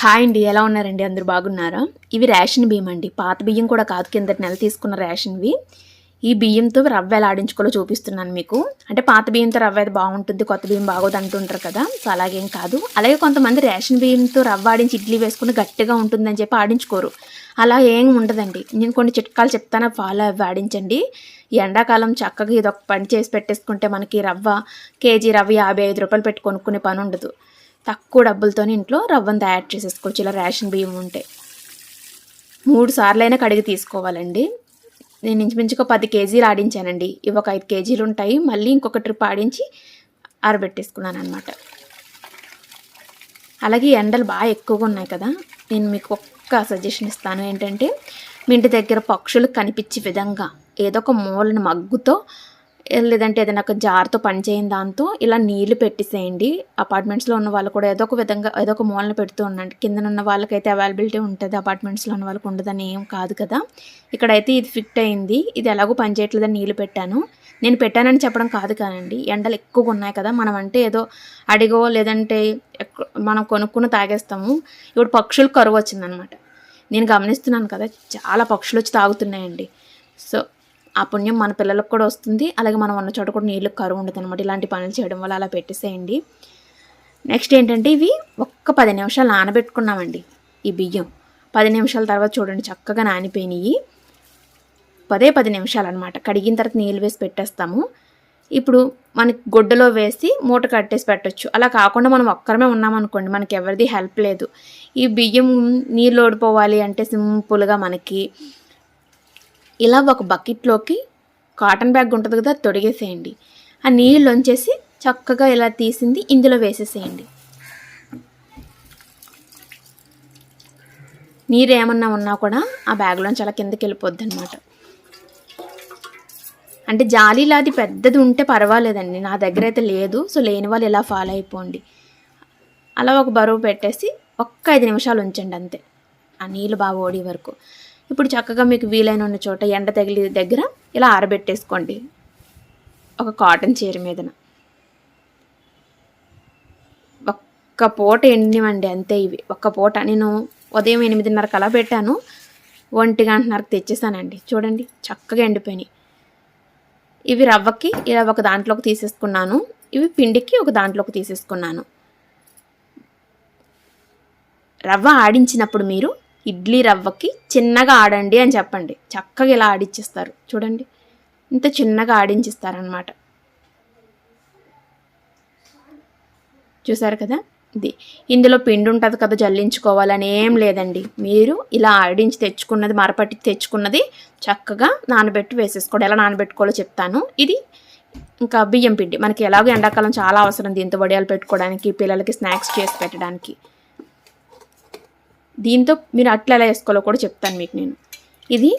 Hi అండి ఎలా ఉన్నారండి? అందరు బాగున్నారా? ఇవి రేషన్ బియ్యం అండి. పాత బియ్యం కూడా కాదు కిందటి నెల తీసుకున్న రేషన్వి. ఈ బియ్యంతో రవ్వ ఎలా ఆడించుకోలో చూపిస్తున్నాను మీకు. అంటే పాత బియ్యంతో రవ్వ అయితే బాగుంటుంది కొత్త బియ్యం బాగోదు అంటుంటారు కదా సో అలాగేం కాదు. అలాగే కొంతమంది రేషన్ బియ్యంతో రవ్వ ఆడించి ఇడ్లీ వేసుకుని గట్టిగా ఉంటుందని చెప్పి ఆడించుకోరు. అలా ఏం ఉండదండి. నేను కొన్ని చిట్కాలు చెప్తాను ఫాలో అవి ఆడించండి. ఎండాకాలం చక్కగా ఇదొక పని చేసి పెట్టేసుకుంటే మనకి రవ్వ కేజీ రవ్వ యాభై ఐదు రూపాయలు పెట్టి కొనుక్కునే పని ఉండదు. తక్కువ డబ్బులతోనే ఇంట్లో రవ్వను తయారు చేసేసుకోవచ్చు. ఇలా రేషన్ బియ్యం ఉంటే. మూడు సార్లైనా కడిగి తీసుకోవాలండి. నేను ఇంచుమించుగా పది కేజీలు ఆడించానండి. ఇవి ఒక ఐదు కేజీలు ఉంటాయి. మళ్ళీ ఇంకొక ట్రిప్ ఆడించి ఆరబెట్టేసుకున్నాను అనమాట అలాగే ఎండలు బాగా ఎక్కువగా ఉన్నాయి కదా. నేను మీకు ఒక్క సజెషన్ ఇస్తాను. ఏంటంటే మీ ఇంటి దగ్గర పక్షులు కనిపించే విధంగా ఏదో ఒక మూలని మగ్గుతో లేదంటే ఏదైనా ఒక జార్తో పనిచేయని దాంతో ఇలా నీళ్ళు పెట్టేసేయండి. అపార్ట్మెంట్స్లో ఉన్న వాళ్ళు కూడా ఏదో ఒక విధంగా ఏదో ఒక మూలన పెడుతూ ఉండండి. కింద ఉన్న వాళ్ళకైతే అవైలబిలిటీ ఉంటుంది. అపార్ట్మెంట్స్లో ఉన్న వాళ్ళకి ఉండదని ఏం కాదు కదా. ఇక్కడైతే ఇది ఫిట్ అయింది. ఇది ఎలాగో పనిచేయట్లేదని నీళ్ళు పెట్టాను. నేను పెట్టానని చెప్పడం కాదు కానండి. ఎండలు ఎక్కువగా ఉన్నాయి కదా. మనం అంటే ఏదో అడిగో లేదంటే మనం కొనుక్కుని తాగేస్తాము. ఇప్పుడు పక్షులు కరువు వచ్చిందనమాట. నేను గమనిస్తున్నాను కదా చాలా పక్షులు వచ్చి తాగుతున్నాయండి. సో ఆ పుణ్యం మన పిల్లలకు కూడా వస్తుంది. అలాగే మనం ఉన్న చోట కూడా నీళ్ళకి కరువు ఉండదు అనమాట ఇలాంటి పనులు చేయడం వల్ల అలా పెట్టేసేయండి. నెక్స్ట్ ఏంటంటే ఇవి ఒక్క పది నిమిషాలు నానబెట్టుకున్నామండి ఈ బియ్యం. పది నిమిషాల తర్వాత చూడండి చక్కగా నానిపోయినాయి. పదే పది నిమిషాలు అనమాట కడిగిన తర్వాత నీళ్ళు వేసి పెట్టేస్తాము. ఇప్పుడు మనకి గుడ్డలో వేసి మూట కట్టేసి పెట్టచ్చు. అలా కాకుండా మనం ఒక్కరమే ఉన్నామనుకోండి మనకి ఎవరిది హెల్ప్ లేదు. ఈ బియ్యం నీళ్ళు ఓడిపోవాలి అంటే సింపుల్గా మనకి ఇలా ఒక బకెట్లోకి కాటన్ బ్యాగ్ ఉంటుంది కదా అది తొడిగేసేయండి. ఆ నీళ్ళు వంచేసి చక్కగా ఇలా తీసింది ఇందులో వేసేసేయండి. నీరు ఏమన్నా ఉన్నా కూడా ఆ బ్యాగ్లోంచి అలా కిందకి వెళ్ళిపోద్ది అనమాట అంటే జాలీలాది పెద్దది ఉంటే పర్వాలేదండి నా దగ్గర అయితే లేదు సో లేని వాళ్ళు ఇలా ఫాలో అయిపోండి. అలా ఒక బరువు పెట్టేసి ఒక్క ఐదు నిమిషాలు ఉంచండి అంతే. ఆ నీళ్ళు బాగా ఓడి వరకు. ఇప్పుడు చక్కగా మీకు వీలైన ఉన్న చోట ఎండ తగిలి దగ్గర ఇలా ఆరబెట్టేసుకోండి. ఒక కాటన్ చీర మీదన. ఒక్క పూట ఎండివండి అంతే ఇవి. ఒక్క పూట. నేను ఉదయం ఎనిమిదిన్నరకు అలా పెట్టాను. ఒంటి గంటన్నరకు తెచ్చేసానండి. చూడండి చక్కగా ఎండిపోయినాయి. ఇవి రవ్వకి ఇలా ఒక దాంట్లోకి తీసేసుకున్నాను. ఇవి పిండికి ఒక దాంట్లోకి తీసేసుకున్నాను. రవ్వ ఆడించినప్పుడు మీరు ఇడ్లీ రవ్వకి చిన్నగా ఆడండి అని చెప్పండి. చక్కగా ఇలా ఆడించిస్తారు చూడండి. ఇంత చిన్నగా ఆడించిస్తారనమాట చూసారు కదా? ఇది. ఇందులో పిండి ఉంటుంది కదా జల్లించుకోవాలని ఏం లేదండి. మీరు ఇలా ఆడించి తెచ్చుకున్నది మరపట్టి తెచ్చుకున్నది చక్కగా నానబెట్టి వేసేసుకోండి. ఎలా నానబెట్టుకోవాలో చెప్తాను. ఇది ఇంకా బియ్యం పిండి. మనకి ఎలాగో ఎండాకాలం చాలా అవసరం దీంతో వడియాలు పెట్టుకోవడానికి పిల్లలకి స్నాక్స్ చేసి పెట్టడానికి. దీంతో మీరు అట్లా ఎలా వేసుకోవాలో కూడా చెప్తాను మీకు నేను. ఇది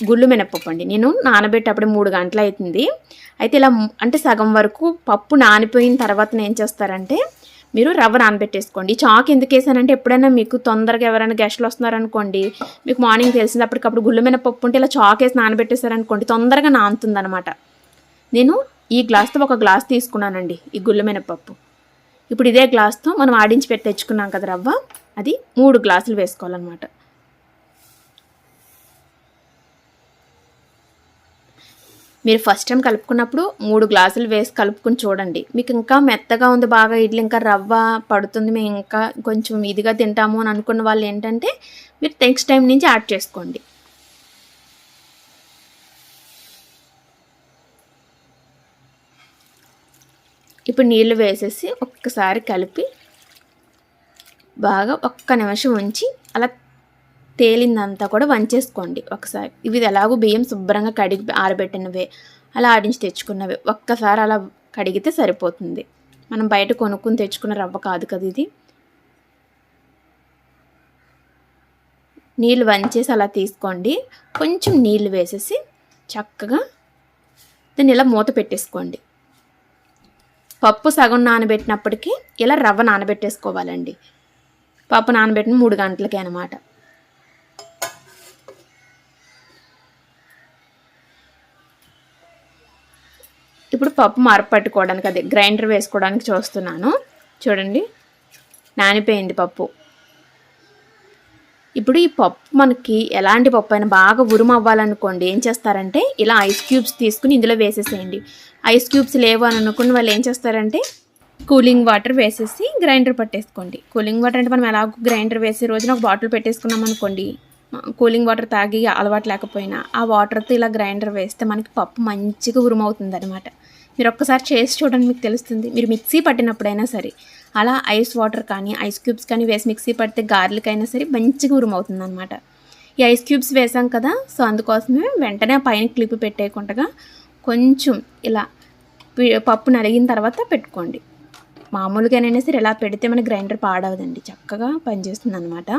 గుళ్ళు మినప్పప్పు అండి. నేను నానబెట్టేటప్పుడు మూడు గంటలు అవుతుంది. అయితే ఇలా అంటే సగం వరకు పప్పు నానిపోయిన తర్వాత ఏం చేస్తారంటే మీరు రవ్వ నానబెట్టేసుకోండి. చాక్ ఎందుకు వేసానంటే ఎప్పుడైనా మీకు తొందరగా ఎవరైనా గెస్ట్లు వస్తున్నారనుకోండి మీకు మార్నింగ్ తెలిసింది అప్పటికప్పుడు గుళ్ళు మినపప్పు ఉంటే ఇలా చాక్ వేసి నానబెట్టేశారనుకోండి తొందరగా నానుతుంది నేను ఈ గ్లాస్తో ఒక గ్లాస్ తీసుకున్నానండి ఈ గుళ్ళు మినపప్పు. ఇప్పుడు ఇదే గ్లాస్తో మనం ఆడించి పెట్టి తెచ్చుకున్నాం కదా రవ్వ. అది మూడు గ్లాసులు వేసుకోవాలన్నమాట. మీరు ఫస్ట్ టైం కలుపుకున్నప్పుడు మూడు గ్లాసులు వేసి కలుపుకుని చూడండి. మీకు ఇంకా మెత్తగా ఉంది బాగా ఇడ్లీ ఇంకా రవ్వ పడుతుంది మేము ఇంకా కొంచెం ఇదిగా తింటాము అని అనుకున్న వాళ్ళు ఏంటంటే మీరు నెక్స్ట్ టైం నుంచి యాడ్ చేసుకోండి. ఇప్పుడు నీళ్ళు వేసేసి ఒక్కసారి కలిపి బాగా ఒక్క నిమిషం ఉంచి అలా తేలిందంతా కూడా వంచేసుకోండి ఒకసారి. ఇవి ఎలాగో బియ్యం శుభ్రంగా కడిగి ఆరబెట్టినవే అలా ఆడించి తెచ్చుకున్నవే. ఒక్కసారి అలా కడిగితే సరిపోతుంది. మనం బయట కొనుక్కుని తెచ్చుకున్న రవ్వ కాదు కదా ఇది. నీళ్ళు వంచేసి అలా తీసుకోండి. కొంచెం నీళ్ళు వేసేసి చక్కగా దీన్ని ఇలా మూత పెట్టేసుకోండి. పప్పు సగం నానబెట్టినప్పటికీ ఇలా రవ్వ నానబెట్టేసుకోవాలండి. పప్పు నానబెట్టిన మూడు గంటలకి అనమాట ఇప్పుడు పప్పు మరపట్టుకోవడానికి అదే గ్రైండర్ వేసుకోవడానికి చూస్తున్నాను. చూడండి నానిపోయింది పప్పు. ఇప్పుడు ఈ పప్పు మనకి ఎలాంటి పప్పు అయినా బాగా ఉరుము అవ్వాలనుకోండి ఏం చేస్తారంటే ఇలా ఐస్ క్యూబ్స్ తీసుకుని ఇందులో వేసేసేయండి. ఐస్ క్యూబ్స్ లేవు అని అనుకుని వాళ్ళు ఏం చేస్తారంటే కూలింగ్ వాటర్ వేసేసి గ్రైండర్ పట్టేసుకోండి. కూలింగ్ వాటర్ అంటే మనం ఎలా గ్రైండర్ వేసి రోజున ఒక బాటిల్ పెట్టేసుకున్నాం అనుకోండి కూలింగ్ వాటర్ తాగి అలవాటు లేకపోయినా ఆ వాటర్తో ఇలా గ్రైండర్ వేస్తే మనకి పప్పు మంచిగా ఉరుమవుతుంది అనమాట మీరు ఒక్కసారి చేసి చూడండి మీకు తెలుస్తుంది. మీరు మిక్సీ పట్టినప్పుడైనా సరే అలా ఐస్ వాటర్ కానీ ఐస్ క్యూబ్స్ కానీ వేసి మిక్సీ పడితే గార్లిక్ అయినా సరే మంచిగా ఉరుమవుతుంది అనమాట ఈ ఐస్ క్యూబ్స్ వేసాం కదా సో అందుకోసమే వెంటనే పైన క్లిప్ పెట్టేయకుండా కొంచెం ఇలా పప్పు నలిగిన తర్వాత పెట్టుకోండి. మామూలుగానైనా సరే ఇలా పెడితే మన గ్రైండర్ పాడవదండి చక్కగా పనిచేస్తుంది అనమాట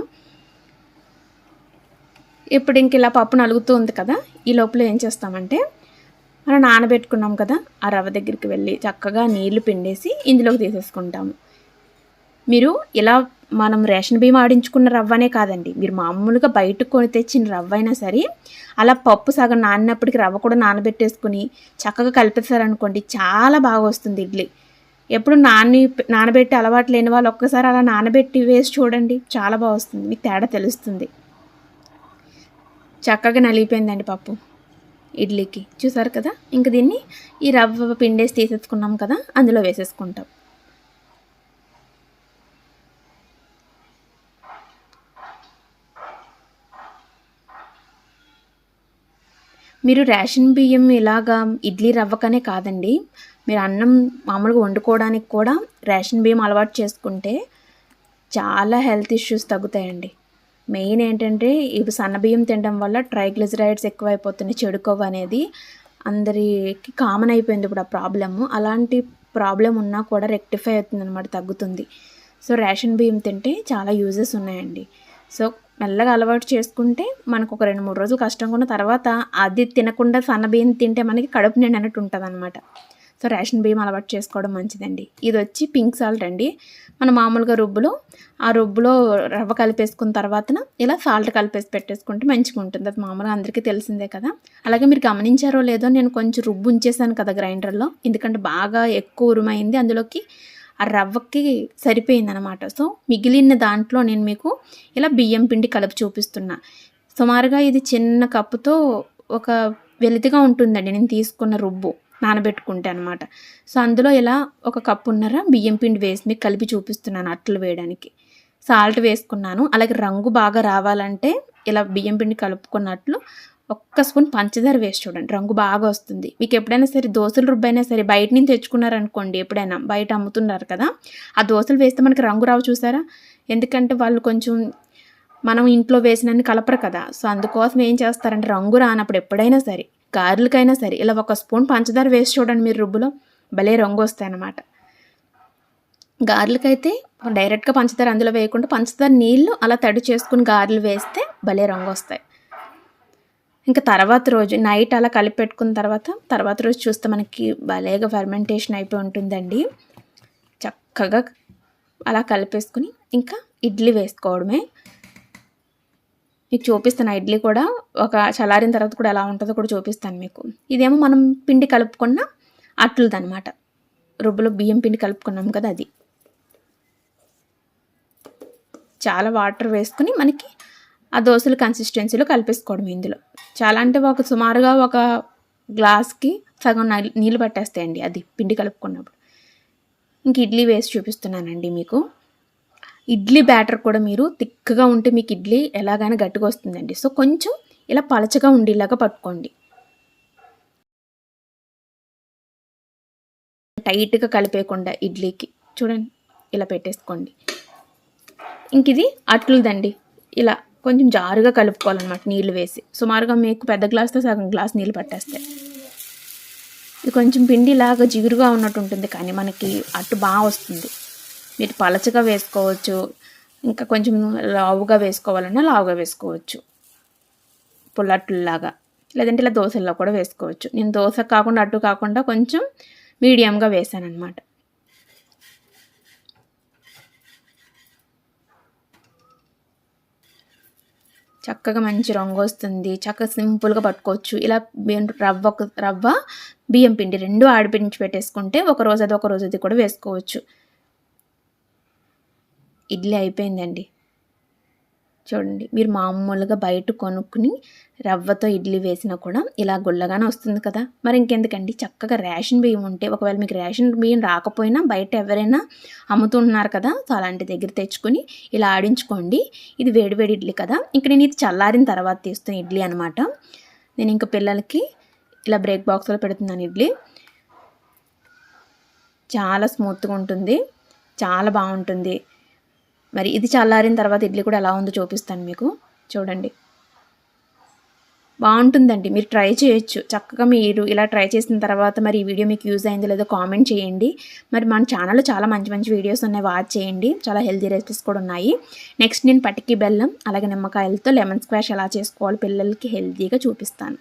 ఇప్పుడు ఇంక ఇలా పప్పు నలుగుతూ ఉంది కదా ఈ లోపల ఏం చేస్తామంటే మనం నానబెట్టుకున్నాం కదా ఆ రవ్వ దగ్గరికి వెళ్ళి చక్కగా నీళ్ళు పిండేసి ఇందులోకి తీసేసుకుంటాము. మీరు ఇలా మనం రేషన్ బియ్యం ఆడించుకున్న రవ్వనే కాదండి. మీరు మామూలుగా బయట కొని తెచ్చిన రవ్వ అయినా సరే అలా పప్పు సగం నానినప్పటికి రవ్వ కూడా నానబెట్టేసుకుని చక్కగా కలిపేశారనుకోండి చాలా బాగా వస్తుంది ఇడ్లీ. ఎప్పుడు నాని నానబెట్టి అలవాటు లేని వాళ్ళు ఒక్కసారి అలా నానబెట్టి వేసి చూడండి చాలా బాగా వస్తుంది. మీకు తేడా తెలుస్తుంది. చక్కగా నలిగిపోయిందండి పప్పు ఇడ్లీకి. చూసారు కదా? ఇంక దీన్ని ఈ రవ్వ పిండేసి తీసేసుకున్నాం కదా అందులో వేసేసుకుంటాం. మీరు రేషన్ బియ్యం ఇలాగా ఇడ్లీ రవ్వకనే కాదండి. మీరు అన్నం మామూలుగా వండుకోవడానికి కూడా రేషన్ బియ్యం అలవాటు చేసుకుంటే చాలా హెల్త్ ఇష్యూస్ తగ్గుతాయండి. మెయిన్ ఏంటంటే ఇవి సన్న బియ్యం తినడం వల్ల ట్రైగ్లిజరైడ్స్ ఎక్కువైపోతున్నాయి చెడు కొవ్వు అనేది అందరికి కామన్ అయిపోయింది ఇప్పుడు ఆ ప్రాబ్లము. అలాంటి ప్రాబ్లం ఉన్నా కూడా రెక్టిఫై అవుతుంది అనమాట తగ్గుతుంది. సో రేషన్ బియ్యం తింటే చాలా యూజెస్ ఉన్నాయండి. సో మెల్లగా అలవాటు చేసుకుంటే మనకు ఒక రెండు మూడు రోజులు కష్టంగా ఉన్న తర్వాత అది తినకుండా సన్నబియ్యం తింటే మనకి కడుపు నిండి అన్నట్టు ఉంటుంది అనమాట సో రేషన్ బియ్యం అలవాటు చేసుకోవడం మంచిదండి. ఇది వచ్చి పింక్ సాల్ట్ అండి. మన మామూలుగా రుబ్బులో ఆ రుబ్బులో రవ్వ కలిపేసుకున్న తర్వాతన ఇలా సాల్ట్ కలిపేసి పెట్టేసుకుంటే మంచిగా ఉంటుంది అది మామూలుగా అందరికీ తెలిసిందే కదా. అలాగే మీరు గమనించారో లేదో నేను కొంచెం రుబ్బు ఉంచేసాను కదా గ్రైండర్లో. ఎందుకంటే బాగా ఎక్కువ ఉరుమైంది. అందులోకి ఆ రవ్వకి సరిపోయింది అనమాట సో మిగిలిన దాంట్లో నేను మీకు ఇలా బియ్యం పిండి కలిపి చూపిస్తున్నా. సుమారుగా ఇది చిన్న కప్పుతో ఒక వెలితిగా ఉంటుందండి. నేను తీసుకున్న రుబ్బు నానబెట్టుకుంటే అనమాట సో అందులో ఇలా ఒక కప్పున్నర బియ్యం పిండి వేసి మీకు కలిపి చూపిస్తున్నాను అట్లు వేయడానికి. సాల్ట్ వేసుకున్నాను. అలాగే రంగు బాగా రావాలంటే ఇలా బియ్యం పిండి కలుపుకున్నట్లు ఒక్క స్పూన్ పంచదార వేసి చూడండి. రంగు బాగా వస్తుంది. మీకు ఎప్పుడైనా సరే దోశలు రుబ్బైనా సరే బయట నుంచి తెచ్చుకున్నారనుకోండి ఎప్పుడైనా బయట అమ్ముతున్నారు కదా ఆ దోశలు వేస్తే మనకి రంగు రావు చూసారా? ఎందుకంటే వాళ్ళు కొంచెం మనం ఇంట్లో వేసినన్ని కలపరు కదా. సో అందుకోసం ఏం చేస్తారంటే రంగు రానప్పుడు ఎప్పుడైనా సరే గారెలకైనా సరే ఇలా ఒక స్పూన్ పంచదార వేసి చూడండి మీరు రుబ్బులో భలే రంగు వస్తాయి అన్నమాట. గారెలకైతే డైరెక్ట్గా పంచదార అందులో వేయకుండా పంచదార నీళ్ళు అలా తడి చేసుకుని గారెలు వేస్తే భలే రంగు వస్తాయి. ఇంకా తర్వాత రోజు నైట్ అలా కలిపి పెట్టుకున్న తర్వాత తర్వాత రోజు చూస్తే మనకి భలేగా ఫెర్మెంటేషన్ అయిపోయి ఉంటుందండి. చక్కగా అలా కలిపేసుకుని ఇంకా ఇడ్లీ వేసుకోవడమే. మీకు చూపిస్తాను ఆ ఇడ్లీ కూడా ఒక చలారిన తర్వాత కూడా ఎలా ఉంటుందో కూడా చూపిస్తాను మీకు. ఇదేమో మనం పిండి కలుపుకున్న అట్లదనమాట రుబ్బులో బియ్యం పిండి కలుపుకున్నాం కదా అది. చాలా వాటర్ వేసుకుని మనకి ఆ దోశల కన్సిస్టెన్సీలో కలిపేసుకోవడం ఇందులో. చాలా అంటే ఒక సుమారుగా ఒక గ్లాస్కి సగం నీళ్ళు పట్టేస్తాయండి అది పిండి కలుపుకున్నప్పుడు. ఇంక ఇడ్లీ వేసి చూపిస్తున్నానండి మీకు. ఇడ్లీ బ్యాటర్ కూడా మీరు తిక్కగా ఉంటే మీకు ఇడ్లీ ఎలాగైనా గట్టిగా వస్తుందండి. సో కొంచెం ఇలా పలచగా ఉండేలాగా పట్టుకోండి. టైట్గా కలిపేయకుండా ఇడ్లీకి చూడండి ఇలా పెట్టేసుకోండి. ఇంక ఇది అట్లుదండి. ఇలా కొంచెం జారుగా కలుపుకోవాలన్నమాట నీళ్ళు వేసి. సుమారుగా మీకు పెద్ద గ్లాస్తో సగం గ్లాస్ నీళ్ళు పట్టేస్తాయి ఇది కొంచెం పిండిలాగా జిగురుగా ఉన్నట్టు ఉంటుంది కానీ మనకి అట్టు బాగా వస్తుంది. మీరు పలచగా వేసుకోవచ్చు. ఇంకా కొంచెం లావుగా వేసుకోవాలన్నా లావుగా వేసుకోవచ్చు. పుల్లట్టులాగా లేదంటే ఇలా దోశల్లో కూడా వేసుకోవచ్చు. నేను దోశ కాకుండా అట్టు కాకుండా కొంచెం మీడియంగా వేసాను అనమాట చక్కగా మంచి రంగు వస్తుంది చక్కగా సింపుల్గా పట్టుకోవచ్చు. ఇలా బియ్యం రవ్వ ఒక- రవ్వ బియ్యం పిండి రెండు ఆడిపించి పెట్టేసుకుంటే ఒక రోజు అది ఒక రోజు అది కూడా వేసుకోవచ్చు. ఇడ్లీ అయిపోయిందండి. చూడండి. మీరు మామూలుగా బయట కొనుక్కుని రవ్వతో ఇడ్లీ వేసినా కూడా ఇలా గుల్లగానే వస్తుంది కదా. మరి ఇంకెందుకండి? చక్కగా రేషన్ బియ్యం ఉంటే ఒకవేళ మీకు రేషన్ బియ్యం రాకపోయినా బయట ఎవరైనా అమ్ముతుంటున్నారు కదా సో అలాంటి దగ్గర తెచ్చుకొని ఇలా ఆడించుకోండి. ఇది వేడివేడి ఇడ్లీ కదా. ఇంక నేను ఇది చల్లారిన తర్వాత తీస్తున్న ఇడ్లీ అనమాట నేను ఇంకా పిల్లలకి ఇలా బ్రేక్ బాక్స్లో పెడుతున్నాను ఇడ్లీ. చాలా స్మూత్గా ఉంటుంది. చాలా బాగుంటుంది. మరి ఇది చల్లారిన తర్వాత ఇడ్లీ కూడా ఎలా ఉందో చూపిస్తాను మీకు. చూడండి. బాగుంటుందండి. మీరు ట్రై చేయొచ్చు. చక్కగా మీరు ఇలా ట్రై చేసిన తర్వాత మరి ఈ వీడియో మీకు యూజ్ అయిందో లేదో కామెంట్ చేయండి. మరి మన ఛానల్లో చాలా మంచి మంచి వీడియోస్ ఉన్నాయి. వాచ్ చేయండి. చాలా హెల్తీ రెసిపీస్ కూడా ఉన్నాయి. నెక్స్ట్ నేను పటికి బెల్లం అలాగే నిమ్మకాయలతో లెమన్ స్క్వాష్ ఎలా చేసుకోవాలి పిల్లలకి హెల్తీగా చూపిస్తాను.